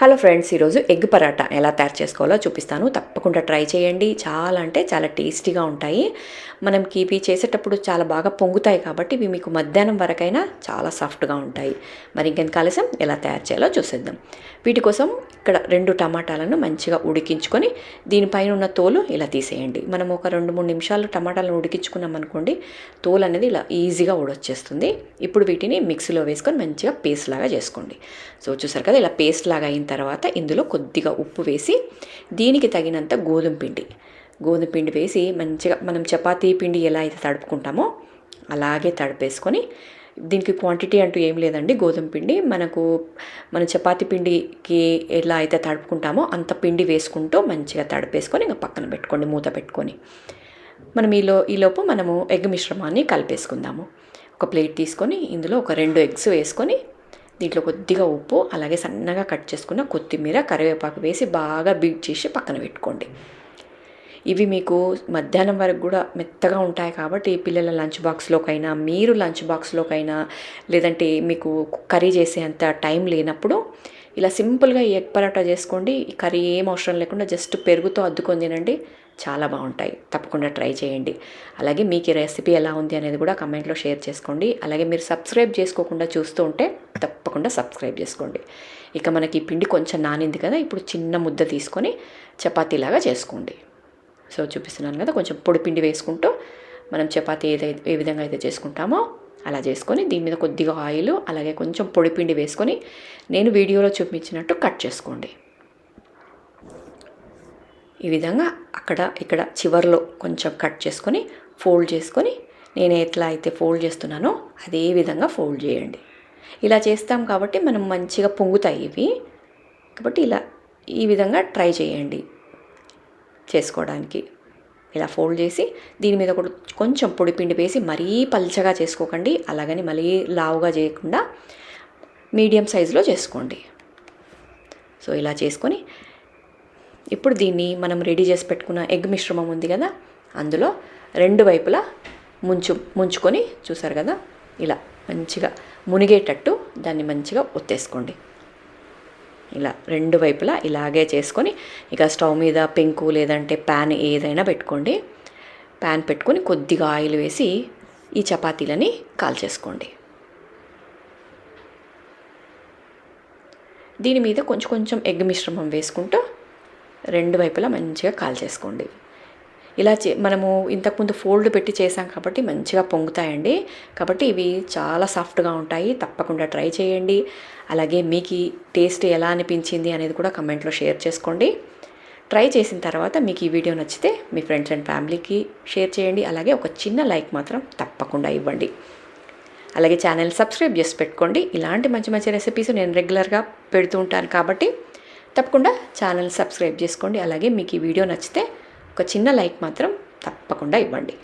Hello friends ఈరోజు egg paratha ఎలా తయారు చేసుకోవాలో చూపిస్తాను. తప్పకుండా ట్రై చేయండి. చాలా అంటే చాలా టేస్టీగా ఉంటాయి. మనం కీపీ చేసేటప్పుడు చాలా బాగా పొంగుతాయి కాబట్టి ఇవి మీకు మధ్యాహ్నం వరకైనా చాలా సాఫ్ట్గా ఉంటాయి. మరి ఇంకెంత ఆలస్యం ఎలా తయారు చేయాలో చూసేద్దాం. వీటి కోసం ఇక్కడ రెండు టమాటాలను మంచిగా ఉడికించుకొని దీనిపైన ఉన్న తోలు ఇలా తీసేయండి. మనం ఒక రెండు మూడు నిమిషాలు టమాటాలను ఉడికించుకున్నాం అనుకోండి తోలు అనేది ఇలా ఈజీగా ఉడొచ్చేస్తుంది ఇప్పుడు వీటిని మిక్సీలో వేసుకొని మంచిగా పేస్ట్ లాగా చేసుకోండి. సో చూసారు కదా ఇలా పేస్ట్ లాగా అయిన తర్వాత ఇందులో కొద్దిగా ఉప్పు వేసి దీనికి తగినంత గోధుమ పిండి. గోధుమ పిండి వేసి మంచిగా మనం చపాతీ పిండి ఎలా అయితే తడుపుకుంటామో అలాగే తడిపేసుకొని దీనికి క్వాంటిటీ అంటూ ఏం లేదండి. గోధుమ పిండి మనకు మన చపాతి పిండికి ఎలా అయితే తడుపుకుంటామో అంత పిండి వేసుకుంటూ మంచిగా తడిపేసుకొని ఇంకా పక్కన పెట్టుకోండి మూత పెట్టుకొని. మనం ఈలో ఈలోపు మనము ఎగ్ మిశ్రమాన్ని కలిపేసుకుందాము. ఒక ప్లేట్ తీసుకొని ఇందులో ఒక రెండు ఎగ్స్ వేసుకొని దీంట్లో కొద్దిగా ఉప్పు అలాగే సన్నగా కట్ చేసుకున్న కొత్తిమీర కరివేపాకు వేసి బాగా బీట్ చేసి పక్కన పెట్టుకోండి. ఇవి మీకు మధ్యాహ్నం వరకు కూడా మెత్తగా ఉంటాయి కాబట్టి పిల్లల లంచ్ బాక్స్లోకైనా మీరు లంచ్ బాక్స్లోకైనా లేదంటే మీకు కర్రీ చేసేంత టైం లేనప్పుడు ఇలా సింపుల్గా ఈ ఎగ్ పరాటా చేసుకోండి. ఈ కర్రీ ఏం అవసరం లేకుండా జస్ట్ పెరుగుతో అద్దుకొని తినండి. చాలా బాగుంటాయి. తప్పకుండా ట్రై చేయండి. అలాగే మీకు ఈ రెసిపీ ఎలా ఉంది అనేది కూడా కమెంట్లో షేర్ చేసుకోండి. అలాగే మీరు సబ్స్క్రైబ్ చేసుకోకుండా చూస్తూ ఉంటే తప్పకుండా సబ్స్క్రైబ్ చేసుకోండి. ఇక మనకి ఈ పిండి కొంచెం నానింది కదా ఇప్పుడు చిన్న ముద్ద తీసుకొని చపాతీలాగా చేసుకోండి. సో చూపిస్తున్నాను కదా కొంచెం పొడి పిండి వేసుకుంటూ మనం చపాతీ ఏదైతే ఏ విధంగా అయితే చేసుకుంటామో అలా చేసుకొని దీని మీద కొద్దిగా ఆయిల్ అలాగే కొంచెం పొడిపిండి వేసుకొని నేను వీడియోలో చూపించినట్టు కట్ చేసుకోండి. ఈ విధంగా అక్కడ ఇక్కడ చివర్లో కొంచెం కట్ చేసుకొని ఫోల్డ్ చేసుకొని నేను ఎట్లా అయితే ఫోల్డ్ చేస్తున్నానో అదే విధంగా ఫోల్డ్ చేయండి. ఇలా చేస్తాం కాబట్టి మనం మంచిగా పొంగుతాయి ఇవి. కాబట్టి ఇలా ఈ విధంగా ట్రై చేయండి. చేసుకోవడానికి. ఇలా ఫోల్డ్ చేసి దీని మీద కూడా కొంచెం పొడిపిండి వేసి మరీ పల్చగా చేసుకోకండి. అలాగని మరీ లావుగా చేయకుండా మీడియం సైజులో చేసుకోండి. సో ఇలా చేసుకొని ఇప్పుడు దీన్ని మనం రెడీ చేసి పెట్టుకున్న ఎగ్ మిశ్రమం ఉంది కదా అందులో రెండు వైపులా ముంచు ముంచుకొని చూసారు కదా ఇలా మంచిగా మునిగేటట్టు దాన్ని మంచిగా ఒత్తేసుకోండి. ఇలా రెండు వైపులా ఇలాగే చేసుకొని ఇక స్టవ్ మీద పెంకు లేదంటే ప్యాన్ ఏదైనా పెట్టుకోండి. ప్యాన్ పెట్టుకొని కొద్దిగా ఆయిల్ వేసి ఈ చపాతీలని కాల్చేసుకోండి. దీని మీద కొంచెం కొంచెం ఎగ్ మిశ్రమం వేసుకుంటూ రెండు వైపులా మంచిగా కాల్చేసుకోండి. ఇలా చే మనము ఇంతకుముందు ఫోల్డ్ పెట్టి చేసాం కాబట్టి మంచిగా పొంగుతాయండి. కాబట్టి ఇవి చాలా సాఫ్ట్గా ఉంటాయి. తప్పకుండా ట్రై చేయండి. అలాగే మీకు టేస్ట్ ఎలా అనిపించింది అనేది కూడా కమెంట్లో షేర్ చేసుకోండి. ట్రై చేసిన తర్వాత మీకు ఈ వీడియో నచ్చితే మీ ఫ్రెండ్స్ అండ్ ఫ్యామిలీకి షేర్ చేయండి. అలాగే ఒక చిన్న లైక్ మాత్రం తప్పకుండా ఇవ్వండి. అలాగే ఛానల్ సబ్స్క్రైబ్ చేసి పెట్టుకోండి. ఇలాంటి మంచి మంచి రెసిపీస్ నేను రెగ్యులర్గా పెడుతూ ఉంటాను కాబట్టి తప్పకుండా ఛానల్ సబ్స్క్రైబ్ చేసుకోండి. అలాగే మీకు ఈ వీడియో నచ్చితే ఒక చిన్న లైక్ మాత్రం తప్పకుండా ఇవ్వండి.